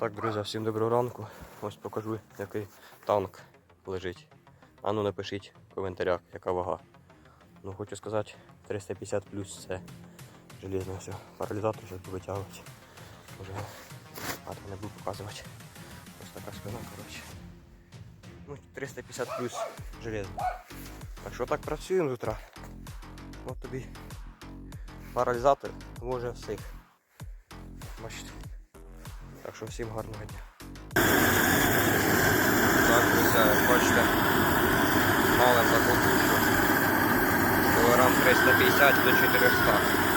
Так, друзі, всім доброго ранку. Ось покажу, який танк лежить. А ну напишіть в коментарях, яка вага. Ну хочу сказати, 350 плюс це железно все. Паралізатор буду витягувати. Уже а не буду показувати. Ось така спина, коротше. Ну, 350 плюс железно. Так що так працюємо з утра. От тобі паралізатор може всіх. Бачите. Так що всім гарного дня. Так, друзі, бачите, малим закупку. Кілограм 350 до 400. Не бачу.